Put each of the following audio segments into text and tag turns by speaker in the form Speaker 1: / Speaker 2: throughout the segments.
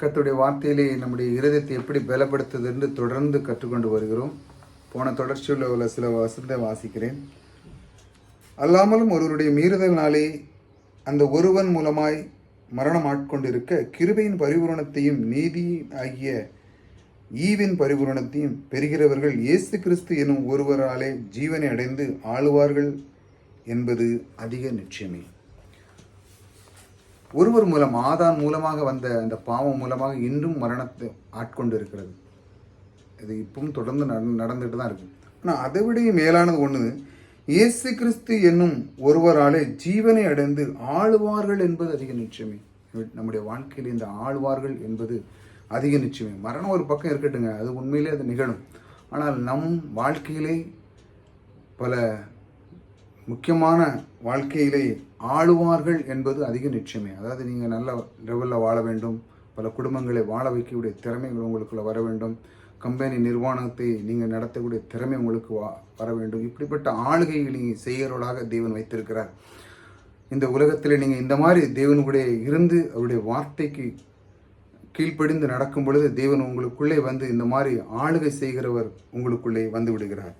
Speaker 1: கத்துடைய வார்த்தையிலே நம்முடைய இருதயத்தை எப்படி பலப்படுத்துது என்று தொடர்ந்து கற்றுக்கொண்டு வருகிறோம். போன தொடர்ச்சியுள்ள உள்ள சில வசந்த வாசிக்கிறேன். அல்லாமலும் ஒருவருடைய மீறுதலினாலே அந்த ஒருவன் மூலமாய் மரணம் ஆட்கொண்டிருக்க கிருபையின் பரிபூரணத்தையும் நீதி ஆகிய ஈவின் பரிபூரணத்தையும் பெறுகிறவர்கள் இயேசு கிறிஸ்து எனும் ஒருவராலே ஜீவனை அடைந்து ஆளுவார்கள் என்பது அதிக நிச்சயமே. ஒருவர் மூலம் ஆதான் மூலமாக வந்த அந்த பாவம் மூலமாக இன்றும் மரணத்தை ஆட்கொண்டு இருக்கிறது இது இப்பவும் தொடர்ந்து நடந்துட்டு தான் இருக்கும் ஆனால் அதை விட மேலானது ஒன்று இயேசு கிறிஸ்து என்னும் ஒருவராலே ஜீவனை அடைந்து ஆளுவார்கள் என்பது அதிக நிச்சயமே. நம்முடைய வாழ்க்கையில் இந்த ஆழ்வார்கள் என்பது அதிக நிச்சயமே. மரணம் ஒரு பக்கம் இருக்கட்டுங்க அது உண்மையிலே அது நிகழும். ஆனால் நம் வாழ்க்கையிலே பல முக்கியமான வாழ்க்கையிலே ஆளுவார்கள் என்பது அதிக நிச்சயமே. அதாவது நீங்கள் நல்ல லெவலில் வாழ வேண்டும். பல குடும்பங்களை வாழ வைக்கக்கூடிய திறமைகள் உங்களுக்குள்ளே வர வேண்டும். கம்பெனி நிர்வாணத்தை நீங்கள் நடத்தக்கூடிய திறமை உங்களுக்கு வா வர வேண்டும். இப்படிப்பட்ட ஆளுகையை நீங்கள் செய்கிறவர்களாக தேவன் வைத்திருக்கிறார். இந்த உலகத்தில் நீங்கள் இந்த மாதிரி தேவனுடைய இருந்து அவருடைய வார்த்தைக்கு கீழ்ப்படிந்து நடக்கும் பொழுது தேவன் உங்களுக்குள்ளே வந்து இந்த மாதிரி ஆளுகை செய்கிறவர் உங்களுக்குள்ளே வந்து விடுகிறார்.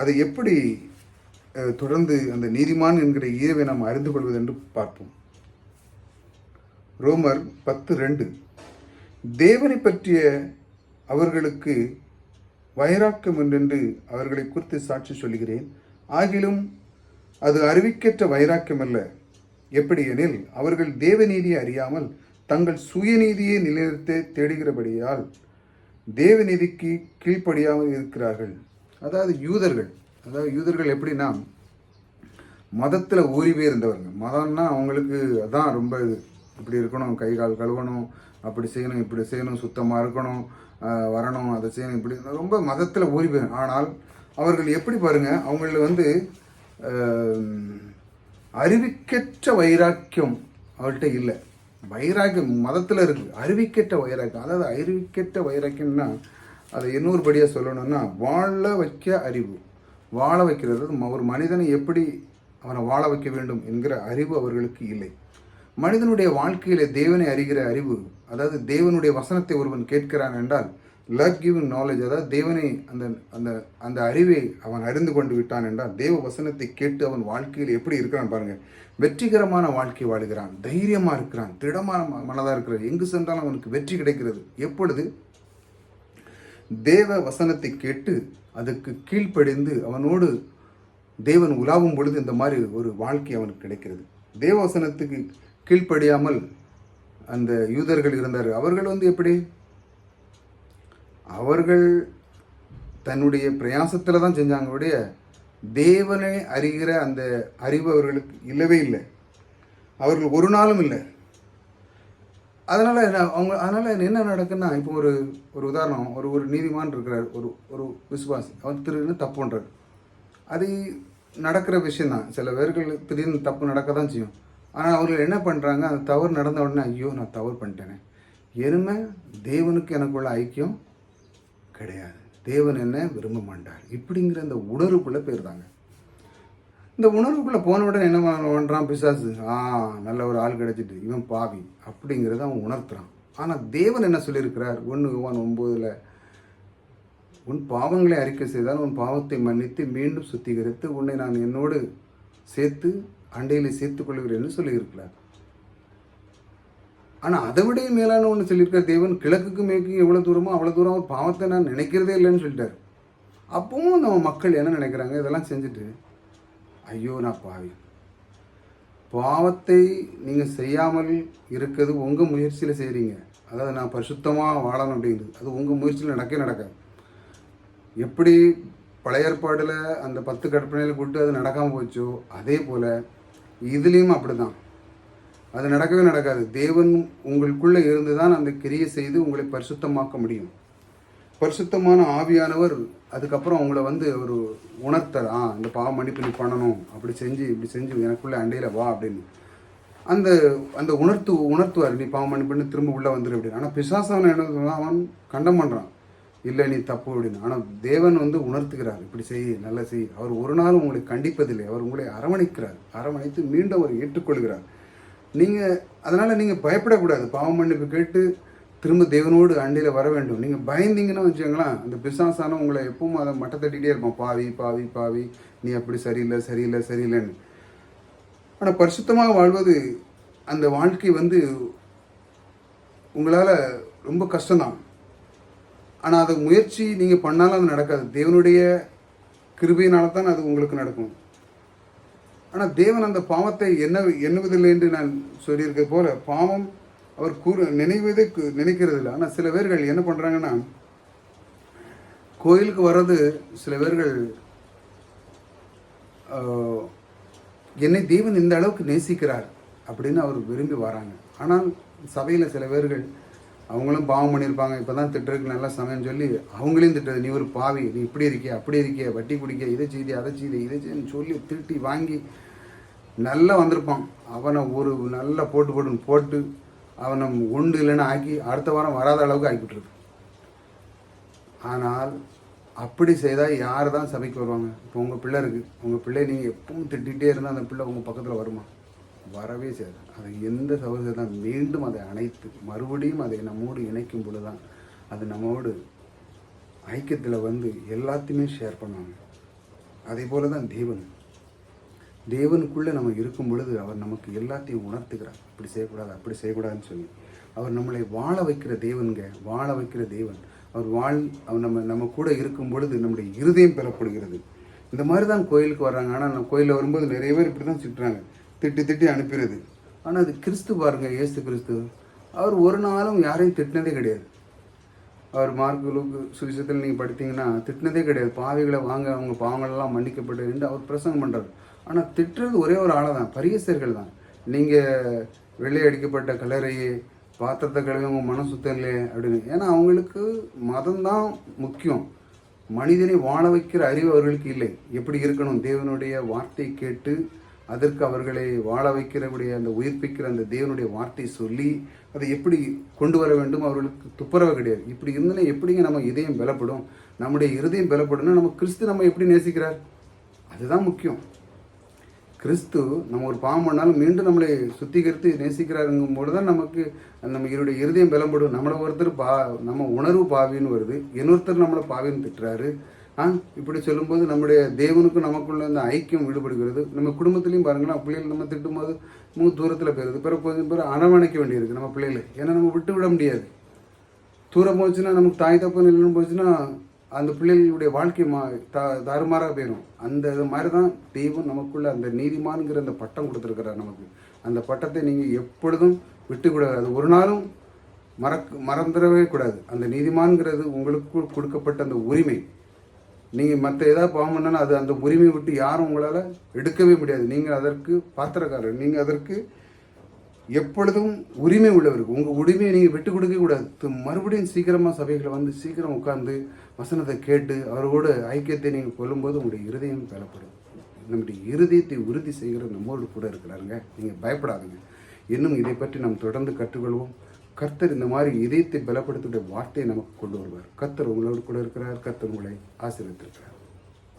Speaker 1: அதை எப்படி தொடர்ந்து அந்த நீதிமான் என்கிற ஈரவை நாம் அறிந்து கொள்வது என்று பார்ப்போம். ரோமர் பத்து ரெண்டு. தேவனை பற்றிய அவர்களுக்கு வைராக்கம் என்றென்று அவர்களை குறித்து சாட்சி சொல்கிறேன் ஆகிலும் அது அறிவிக்கற்ற வைராக்கியம் அல்ல. எப்படி எனில் அவர்கள் தேவநீதியை அறியாமல் தங்கள் சுயநீதியை நிலைநிறுத்த தேடுகிறபடியால் தேவநீதிக்கு கீழ்ப்படியாமல் இருக்கிறார்கள். அதாவது யூதர்கள் அதாவது யூதர்கள் எப்படின்னா மதத்தில் ஊறி போய் மதம்னா அவங்களுக்கு அதான் ரொம்ப இது. இப்படி இருக்கணும் கை கால் கழுவணும் அப்படி செய்யணும் இப்படி செய்யணும் சுத்தமாக இருக்கணும் வரணும் அதை செய்யணும் இப்படி ரொம்ப மதத்தில் ஊறி போயிடும் ஆனால் அவர்கள் எப்படி பாருங்க அவங்கள வந்து அறிவிக்கற்ற வைராக்கியம் அவள்கிட்ட இல்லை. வைராக்கியம் மதத்தில் இருக்குது அறிவிக்கற்ற வைராக்கியம். அதாவது அறிவிக்கற்ற வைராக்கியம்னா அதை இன்னொரு படியாக சொல்லணும்னா வாழ வைக்க அறிவு. வாழ வைக்கிறது ஒரு மனிதனை எப்படி அவனை வாழ வைக்க வேண்டும் என்கிற அறிவு அவர்களுக்கு இல்லை. மனிதனுடைய வாழ்க்கையில தேவனை அறிகிற அறிவு அதாவது தேவனுடைய வசனத்தை ஒருவன் கேட்கிறான் என்றால் லக் கிவிங் நாலேஜ் அதாவது தேவனை அந்த அந்த அந்த அறிவை அவன் அறிந்து கொண்டு விட்டான் என்றால் தேவ வசனத்தை கேட்டு அவன் வாழ்க்கையில் எப்படி இருக்கிறான் பாருங்கள் வெற்றிகரமான வாழ்க்கை வாழுகிறான் தைரியமாக இருக்கிறான் திடமான மனதாக இருக்கிறான். எங்கு சென்றாலும் அவனுக்கு வெற்றி கிடைக்கிறது. எப்பொழுது? தேவ வசனத்தை கேட்டு அதுக்கு கீழ்ப்படிந்து அவனோடு தேவன் உலாவும் பொழுது இந்த மாதிரி ஒரு வாழ்க்கை அவனுக்கு கிடைக்கிறது. தேவ வசனத்துக்கு கீழ்ப்படியாமல் அந்த யூதர்கள் இருந்தார் அவர்கள் வந்து எப்படி? அவர்கள் தன்னுடைய பிரயாசத்தில் தான் செஞ்சாங்க உடைய தேவனை அறிகிற அந்த அறிவு அவர்களுக்கு இல்லவே இல்லை. அவர்கள் ஒரு நாளும் இல்லை. அதனால் என்ன அவங்க அதனால் என்ன நடக்குன்னா இப்போ ஒரு ஒரு உதாரணம் ஒரு ஒரு நீதிமான் இருக்கிறார் ஒரு ஒரு விசுவாசி அவர் திடீர்னு தப்பு பண்ணுறாரு அது நடக்கிற விஷயந்தான் சில பேர்கள் திடீர்னு தப்பு நடக்க தான் செய்யும். ஆனால் அவர்கள் என்ன பண்ணுறாங்க அந்த தவறு நடந்த உடனே ஐயோ நான் தவறு பண்ணிட்டேனே. எருமை தேவனுக்கு எனக்குள்ள ஐக்கியம் கிடையாது. தேவன் என்ன விரும்ப மாட்டார். இப்படிங்கிற அந்த உணர்வுக்குள்ளே போயிருந்தாங்க. இந்த உணர்வுக்குள்ளே போன உடனே என்ன பண்ணுறான் பிசாசு? ஆ நல்ல ஒரு ஆள் கிடைச்சிட்டு இவன் பாவி அப்படிங்கிறத அவன் உணர்த்துறான். ஆனால் தேவன் என்ன சொல்லியிருக்கிறார்? ஒன்று ஒன் ஒம்போதில் உன் பாவங்களை அறிக்கை செய்தால் உன் பாவத்தை மன்னித்து மீண்டும் சுத்திகரித்து உன்னை நான் என்னோடு சேர்த்து அண்டையிலே சேர்த்துக் கொள்கிறேன்னு சொல்லியிருக்கிறார். ஆனால் அதை விட மேலான ஒன்று சொல்லியிருக்கார் தேவன் கிழக்குக்கு மேற்கு எவ்வளோ தூரமோ அவ்வளோ தூரம் அவர் பாவத்தை நான் நினைக்கிறதே இல்லைன்னு சொல்லிட்டார். அப்பவும் நம்ம மக்கள் என்ன நினைக்கிறாங்க? இதெல்லாம் செஞ்சுட்டு ஐயோ நான் பாவி பாவத்தை நீங்கள் செய்யாமல் இருக்கிறது உங்கள் முயற்சியில் செய்கிறீங்க அதாவது நான் பரிசுத்தமாக வாழணும் அப்படிங்கிறது அது உங்கள் முயற்சியில் நடக்கவே நடக்காது. எப்படி பழைய ஏற்பாடில் அந்த பத்து கற்பனையில் கூட்டு அது நடக்காமல் போச்சோ அதே போல் இதுலேயும் அப்படிதான். அது நடக்கவே நடக்காது. தேவன் உங்களுக்குள்ளே இருந்து தான் அந்த கிரியை செய்து உங்களை பரிசுத்தமாக்க முடியும். பரிசுத்தமான ஆவியானவர் அதுக்கப்புறம் அவங்கள வந்து ஒரு உணர்த்தர் ஆ இந்த பாவம் மன்னிப்பு நீ பண்ணணும் அப்படி செஞ்சு இப்படி செஞ்சு எனக்குள்ளே அண்டையில் வா அப்படின்னு. அந்த அந்த உணர்த்து உணர்த்துவார் நீ பாவம் மன்னிப்புன்னு திரும்ப உள்ளே வந்துரு அப்படின்னு. ஆனால் பிசாசவன் என்ன அவன் கண்டம் பண்ணுறான் இல்லை நீ தப்பு அப்படின்னு. ஆனால் தேவன் வந்து உணர்த்துகிறார் இப்படி செய் நல்ல செய். அவர் ஒரு நாளும் உங்களை கண்டிப்பதில்லை. அவர் உங்களை அரவணைக்கிறார். அரவணைத்து மீண்டும் அவர் ஏற்றுக்கொள்கிறார். நீங்கள் அதனால் நீங்கள் பயப்படக்கூடாது. பாவம் மன்னிப்பு கேட்டு திரும்ப தேவனோடு அண்டையில் வர வேண்டும். நீங்கள் பயந்தீங்கன்னு வச்சுக்கோங்களேன் அந்த பிசாசான உங்களை எப்பவும் அதை மட்டை தட்டிகிட்டே இருப்பான். பாவி பாவி பாவி நீ அப்படி சரியில்லை சரியில்லை சரியில்லைன்னு. ஆனால் பரிசுத்தமாக வாழ்வது அந்த வாழ்க்கை வந்து உங்களால் ரொம்ப கஷ்டம்தான். ஆனால் அது முயற்சி நீங்கள் பண்ணாலும் அது நடக்காது. தேவனுடைய கிருபையினால தான் அது உங்களுக்கு நடக்கும். ஆனால் தேவன் அந்த பாவத்தை என்ன எண்ணுவதில்லை என்று நான் சொல்லியிருக்க போல பாவம் அவர் கூறு நினைவதே கு- நினைக்கிறது இல்லை ஆனால் சில பேர்கள் என்ன பண்ணுறாங்கன்னா கோயிலுக்கு வர்றது சில பேர்கள் என்னை தெய்வன் இந்த அளவுக்கு நேசிக்கிறார் அப்படின்னு அவர் விரும்பி வராங்க. ஆனால் சபையில் சில பேர்கள் அவங்களும் பாவம் பண்ணியிருப்பாங்க. இப்போ தான் திட்டுறதுக்கு நல்லா சமயம் சொல்லி அவங்களையும் திட்டுறது நீ ஒரு பாவி நீ இப்படி இருக்கிய அப்படி இருக்கிய வட்டி குடிக்க இதை செய்தி அதை செய்தி இதை செய்தி சொல்லி திட்டி வாங்கி நல்லா வந்திருப்பான். அவனை ஒரு நல்லா போட்டு போட்டுன்னு போட்டு அவன் நம்ம ஒன்று இல்லைன்னு ஆக்கி அடுத்த வாரம் வராத அளவுக்கு ஆக்கிவிட்டுருக்கு ஆனால் அப்படி செய்தால் யார் தான் சபைக்கு வருவாங்க? இப்போ உங்கள் பிள்ளை இருக்குது உங்கள் பிள்ளை நீங்கள் எப்பவும் திட்டிகிட்டே இருந்தால் அந்த பிள்ளை உங்கள் பக்கத்தில் வருமா? வரவே செய்யாது. அது எந்த சகோதரி தான் மீண்டும் அதை அணைத்து மறுபடியும் அதை நம்மோடு இணைக்கும் பொழுது தான் அது நம்மோடு ஐக்கியத்தில் வந்து எல்லாத்தையுமே ஷேர் பண்ணுவாங்க. அதே போல தான் தேவன் தேவனுக்குள்ளே நம்ம இருக்கும் பொழுது அவர் நமக்கு எல்லாத்தையும் உணர்த்துகிறார். இப்படி செய்யக்கூடாது அப்படி செய்யக்கூடாதுன்னு சொல்லி. அவர் நம்மளை வாழ வைக்கிற தேவனுங்க வாழ வைக்கிற தேவன். அவர் வாழ் அவர் நம்ம நம்ம கூட இருக்கும் பொழுது நம்முடைய இருதயம் பெறப்படுகிறது. இந்த மாதிரி தான் கோயிலுக்கு வர்றாங்க. ஆனால் நம்ம கோயிலில் வரும்போது நிறைய பேர் இப்படி தான் திட்டுறாங்க திட்டி திட்டி அனுப்பிடுது ஆனால் அது கிறிஸ்து பாருங்க இயேசு கிறிஸ்து. அவர் ஒரு நாளும் யாரையும் திட்டினதே கிடையாது. அவர் மார்க்கு சுவிசத்தில் நீங்கள் படித்தீங்கன்னா திட்டினதே கிடையாது. பாவிகளை வாங்க அவங்க பாவங்களெல்லாம் மன்னிக்கப்பட்டு என்று அவர் பிரசங்கம் பண்ணுறாரு ஆனால் திட்டுறது ஒரே ஒரு ஆளை தான் பரியசர்கள் தான். நீங்கள் வெள்ளை அடிக்கப்பட்ட கலரையே பாத்திரத்தை கழுவி உங்கள் மன சுத்தம் இல்லையே அப்படின்னு. ஏன்னா அவங்களுக்கு மதம்தான் முக்கியம். மனிதனை வாழ வைக்கிற அறிவு அவர்களுக்கு இல்லை. எப்படி இருக்கணும்? தேவனுடைய வார்த்தை கேட்டு அதற்கு அவர்களை வாழ வைக்கிறக்கூடிய அந்த உயிர்ப்பிக்கிற அந்த தேவனுடைய வார்த்தை சொல்லி அதை எப்படி கொண்டு வர வேண்டும்? அவர்களுக்கு துப்புரவு கிடையாது. இப்படி இருந்தனா எப்படிங்க நம்ம இதயம் பலப்படும்? நம்முடைய இருதயம் பலப்படும்னா நம்ம கிறிஸ்து நம்ம எப்படி நேசிக்கிறார்? அதுதான் முக்கியம். கிறிஸ்து நம்ம ஒரு பாவம் பண்ணாலும் மீண்டும் நம்மளை சுத்திகரித்து நேசிக்கிறாருங்கும் போது தான் நமக்கு நம்ம இவருடைய இருதயம் பலம்படும். நம்மளை ஒருத்தர் பா நம்ம உணர்வு பாவின்னு வருது. இன்னொருத்தர் நம்மளை பாவின்னு திட்டுறாரு. ஆ இப்படி சொல்லும்போது நம்முடைய தேவனுக்கும் நமக்குள்ள அந்த ஐக்கியம் விடுபடுகிறது. நம்ம குடும்பத்துலையும் பாருங்களேன் பிள்ளைகள் நம்ம திட்டும்போது மூணு தூரத்தில் போயிருது. பிறகு கொஞ்சம் பேர் அரவணைக்க வேண்டியிருக்கு நம்ம பிள்ளைகளை. ஏன்னா நம்ம விட்டு விட முடியாது. தூரம் போச்சுன்னா நமக்கு தாய் தப்பு இல்லைன்னு போச்சுன்னா அந்த பிள்ளைகளுடைய வாழ்க்கை மா த தாறுமாறாக போயிடும் அந்த இது மாதிரி தான் தெய்வம் நமக்குள்ள அந்த நீதிமான்ங்கிற அந்த பட்டம் கொடுத்துருக்கிறார் நமக்கு. அந்த பட்டத்தை நீங்கள் எப்பொழுதும் விட்டுக்கூடாது. அது ஒரு நாளும் மறக்க மறந்துடவே கூடாது. அந்த நீதிமான்ங்கிறது உங்களுக்கு கொடுக்கப்பட்ட அந்த உரிமை. நீங்கள் மற்ற ஏதாவது பாவம் பண்ணாலும் அது அந்த உரிமையை விட்டு யாரும் உங்களால் எடுக்கவே முடியாது. நீங்கள் அதற்கு பாத்திரக்காரர். நீங்கள் அதற்கு எப்பொழுதும் உரிமை உள்ளவருக்கு உங்கள் உரிமையை நீங்கள் விட்டு கொடுக்க கூடாது. மறுபடியும் சீக்கிரமாக சபைகளை வந்து சீக்கிரம் உட்காந்து வசனத்தை கேட்டு அவரோட ஐக்கியத்தை நீங்கள் கொல்லும்போது உங்களுடைய இருதயம் பலப்படும் நம்முடைய இருதயத்தை உறுதி செய்கிற நம்மோடு கூட இருக்கிறாருங்க. நீங்கள் பயப்படாதீங்க. இன்னும் இதை பற்றி நாம் தொடர்ந்து கற்றுக்கொள்வோம். கர்த்தர் இந்த மாதிரி இதயத்தை பலப்படுத்தக்கூடிய வார்த்தையை நமக்கு கொண்டு வருவார். கர்த்தர் உங்களோடு கூட இருக்கிறார். கர்த்தர் உங்களை ஆசீர்வதித்திருக்கிறார்.